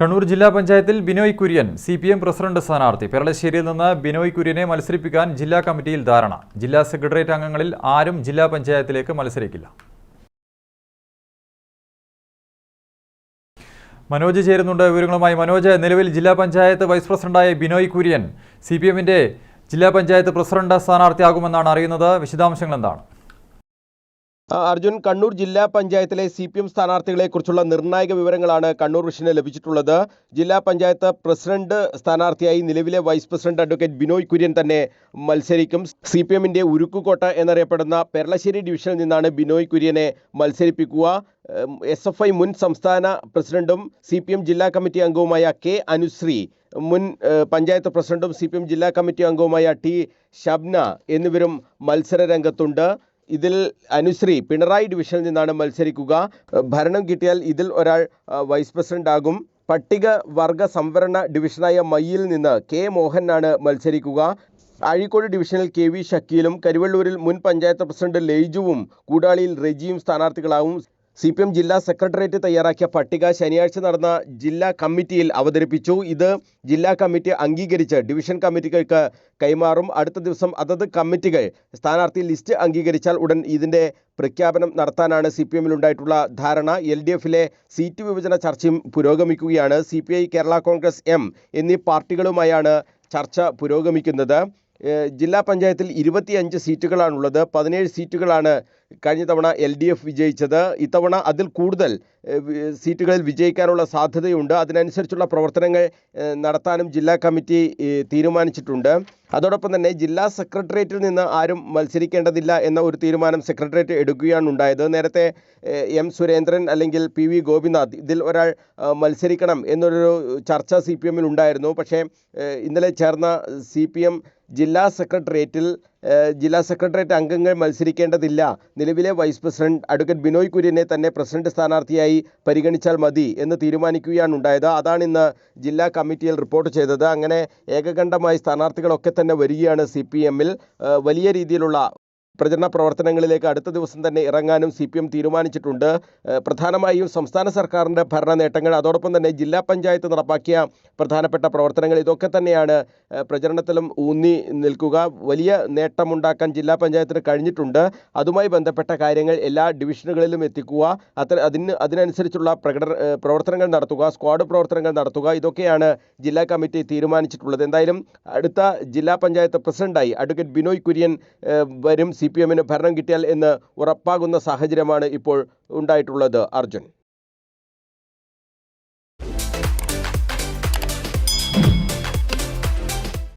കണ്ണൂർ ജില്ലാ പഞ്ചായത്തിൽ Binoy Kurian C P M president സ്ഥാനാർത്ഥി. പെരളശ്ശേരിയിൽ നിന്ന് ബിനോയ് കുര്യനെ മത്സരിപ്പിക്കാൻ ജില്ലാ കമ്മിറ്റിയിൽ ധാരണ. ജില്ലാ സെക്രട്ടേറിയറ്റ് അംഗങ്ങളിൽ ആരും ജില്ലാ പഞ്ചായത്തിലേക്ക് മത്സരിക്കില്ല. മനോജ് ചേരുന്നുണ്ട് വിവരങ്ങളുമായി. മനോജ് നിലവിൽ ജില്ലാ പഞ്ചായത്ത് വൈസ് പ്രസിഡന്റായ ബിനോയ് കുര്യൻ സി ജില്ലാ പഞ്ചായത്ത് പ്രസിഡന്റ് സ്ഥാനാർത്ഥിയാകുമെന്നാണ് അറിയുന്നത്. വിശദാംശങ്ങൾ എന്താണ്? അർജുൻ കണ്ണൂർ ജില്ലാ പഞ്ചായത്തിലെ സി പി എം സ്ഥാനാർത്ഥികളെക്കുറിച്ചുള്ള നിർണായക വിവരങ്ങളാണ് കണ്ണൂർ വിഷന് ലഭിച്ചിട്ടുള്ളത്. ജില്ലാ പഞ്ചായത്ത് പ്രസിഡന്റ് സ്ഥാനാർത്ഥിയായി നിലവിലെ vice president advocate Binoy Kurian തന്നെ മത്സരിക്കും. സി പി എമ്മിന്റെ ഉരുക്കുകോട്ട എന്നറിയപ്പെടുന്ന പെരളശ്ശേരി ഡിവിഷനിൽ നിന്നാണ് ബിനോയ് കുര്യനെ മത്സരിപ്പിക്കുക. എസ് എഫ് ഐ മുൻ സംസ്ഥാന പ്രസിഡന്റും സി പി എം ജില്ലാ കമ്മിറ്റി അംഗവുമായ കെ അനുശ്രീ മുൻ പഞ്ചായത്ത് പ്രസിഡന്റും സി പി എം ജില്ലാ കമ്മിറ്റി അംഗവുമായ ടി ഷബ്ന എന്നിവരും മത്സര രംഗത്തുണ്ട്. ഇതിൽ അനുശ്രീ പിണറായി ഡിവിഷനിൽ നിന്നാണ് മത്സരിക്കുക. ഭരണം കിട്ടിയാൽ ഇതിൽ ഒരാൾ വൈസ് പ്രസിഡന്റ് ആകും. പട്ടിക വർഗ സംവരണ ഡിവിഷനായ മയ്യിൽ നിന്ന് കെ മോഹനാണ് മത്സരിക്കുക. അഴീക്കോട് ഡിവിഷനിൽ കെ വി ഷക്കീലും കരുവള്ളൂരിൽ മുൻ പഞ്ചായത്ത് പ്രസിഡന്റ് ലെയ്ജുവും കൂടാളിയിൽ റെജിയും സ്ഥാനാർത്ഥികളാവും. സി പി എം ജില്ലാ സെക്രട്ടേറിയറ്റ് തയ്യാറാക്കിയ പട്ടിക ശനിയാഴ്ച നടന്ന ജില്ലാ കമ്മിറ്റിയിൽ അവതരിപ്പിച്ചു. ഇത് ജില്ലാ കമ്മിറ്റി അംഗീകരിച്ച് ഡിവിഷൻ കമ്മിറ്റികൾക്ക് കൈമാറും. അടുത്ത ദിവസം അതത് കമ്മിറ്റികൾ സ്ഥാനാർത്ഥി ലിസ്റ്റ് അംഗീകരിച്ചാൽ ഉടൻ ഇതിന്റെ പ്രഖ്യാപനം നടത്താനാണ് സി പി എമ്മിലുണ്ടായിട്ടുള്ള ധാരണ. എൽ ഡി എഫിലെ സീറ്റ് വിഭജന ചർച്ചയും പുരോഗമിക്കുകയാണ്. C P I Kerala Congress M എന്നീ പാർട്ടികളുമായാണ് ചർച്ച പുരോഗമിക്കുന്നത്. ജില്ലാ പഞ്ചായത്തിൽ ഇരുപത്തിയഞ്ച് സീറ്റുകളാണുള്ളത്. പതിനേഴ് സീറ്റുകളാണ് കഴിഞ്ഞ തവണ എൽ ഡി എഫ് വിജയിച്ചത്. ഇത്തവണ അതിൽ കൂടുതൽ സീറ്റുകളിൽ വിജയിക്കാനുള്ള സാധ്യതയുണ്ട്. അതിനനുസരിച്ചുള്ള പ്രവർത്തനങ്ങൾ നടത്താനും ജില്ലാ കമ്മിറ്റി തീരുമാനിച്ചിട്ടുണ്ട്. അതോടൊപ്പം തന്നെ ജില്ലാ സെക്രട്ടേറിയറ്റിൽ നിന്ന് ആരും മത്സരിക്കേണ്ടതില്ല എന്ന ഒരു തീരുമാനം സെക്രട്ടേറിയറ്റ് എടുക്കുകയാണ് ഉണ്ടായത്. നേരത്തെ എം സുരേന്ദ്രൻ അല്ലെങ്കിൽ പി വി ഗോപിനാഥ് ഇതിൽ ഒരാൾ മത്സരിക്കണം എന്നൊരു ചർച്ച സി പി എമ്മിൽ ഉണ്ടായിരുന്നു. പക്ഷേ ഇന്നലെ ചേർന്ന സി പി എം ജില്ലാ സെക്രട്ടേറിയറ്റിൽ ജില്ലാ സെക്രട്ടേറിയറ്റ് അംഗങ്ങൾ മത്സരിക്കേണ്ടതില്ല. നിലവിലെ വൈസ് പ്രസിഡന്റ് അഡ്വക്കേറ്റ് ബിനോയ് കുര്യനെ തന്നെ പ്രസിഡന്റ് സ്ഥാനാർത്ഥിയായി പരിഗണിച്ചാൽ മതി എന്ന് തീരുമാനിക്കുകയാണ് ഉണ്ടായത്. അതാണ് ഇന്ന് ജില്ലാ കമ്മിറ്റിയിൽ റിപ്പോർട്ട് ചെയ്തത്. അങ്ങനെ ഏകകണ്ഠമായി സ്ഥാനാർത്ഥികളൊക്കെ തന്നെ വരികയാണ് സി വലിയ രീതിയിലുള്ള പ്രചരണ പ്രവർത്തനങ്ങളിലേക്ക് അടുത്ത ദിവസം തന്നെ ഇറങ്ങാനും സി പി എം തീരുമാനിച്ചിട്ടുണ്ട്. പ്രധാനമായും സംസ്ഥാന സർക്കാരിന്റെ ഭരണ നേട്ടങ്ങൾ അതോടൊപ്പം തന്നെ ജില്ലാ പഞ്ചായത്ത് നടപ്പാക്കിയ പ്രധാനപ്പെട്ട പ്രവർത്തനങ്ങൾ ഇതൊക്കെ തന്നെയാണ് പ്രചരണത്തിലും ഊന്നി നിൽക്കുക. വലിയ നേട്ടമുണ്ടാക്കാൻ ജില്ലാ പഞ്ചായത്തിന് കഴിഞ്ഞിട്ടുണ്ട്. അതുമായി ബന്ധപ്പെട്ട കാര്യങ്ങൾ എല്ലാ ഡിവിഷനുകളിലും എത്തിക്കുക. അത്ര അതിന് അതിനനുസരിച്ചുള്ള പ്രകട പ്രവർത്തനങ്ങൾ നടത്തുക സ്ക്വാഡ് പ്രവർത്തനങ്ങൾ നടത്തുക ഇതൊക്കെയാണ് ജില്ലാ കമ്മിറ്റി തീരുമാനിച്ചിട്ടുള്ളത്. എന്തായാലും അടുത്ത ജില്ലാ പഞ്ചായത്ത് പ്രസിഡന്റായി അഡ്വക്കേറ്റ് ബിനോയ് കുര്യൻ വരും വരും സി പി എമ്മിന് ഭരണം കിട്ടിയാൽ എന്ന് ഉറപ്പാകുന്ന സാഹചര്യമാണ് ഇപ്പോൾ ഉണ്ടായിട്ടുള്ളത് അർജുൻ.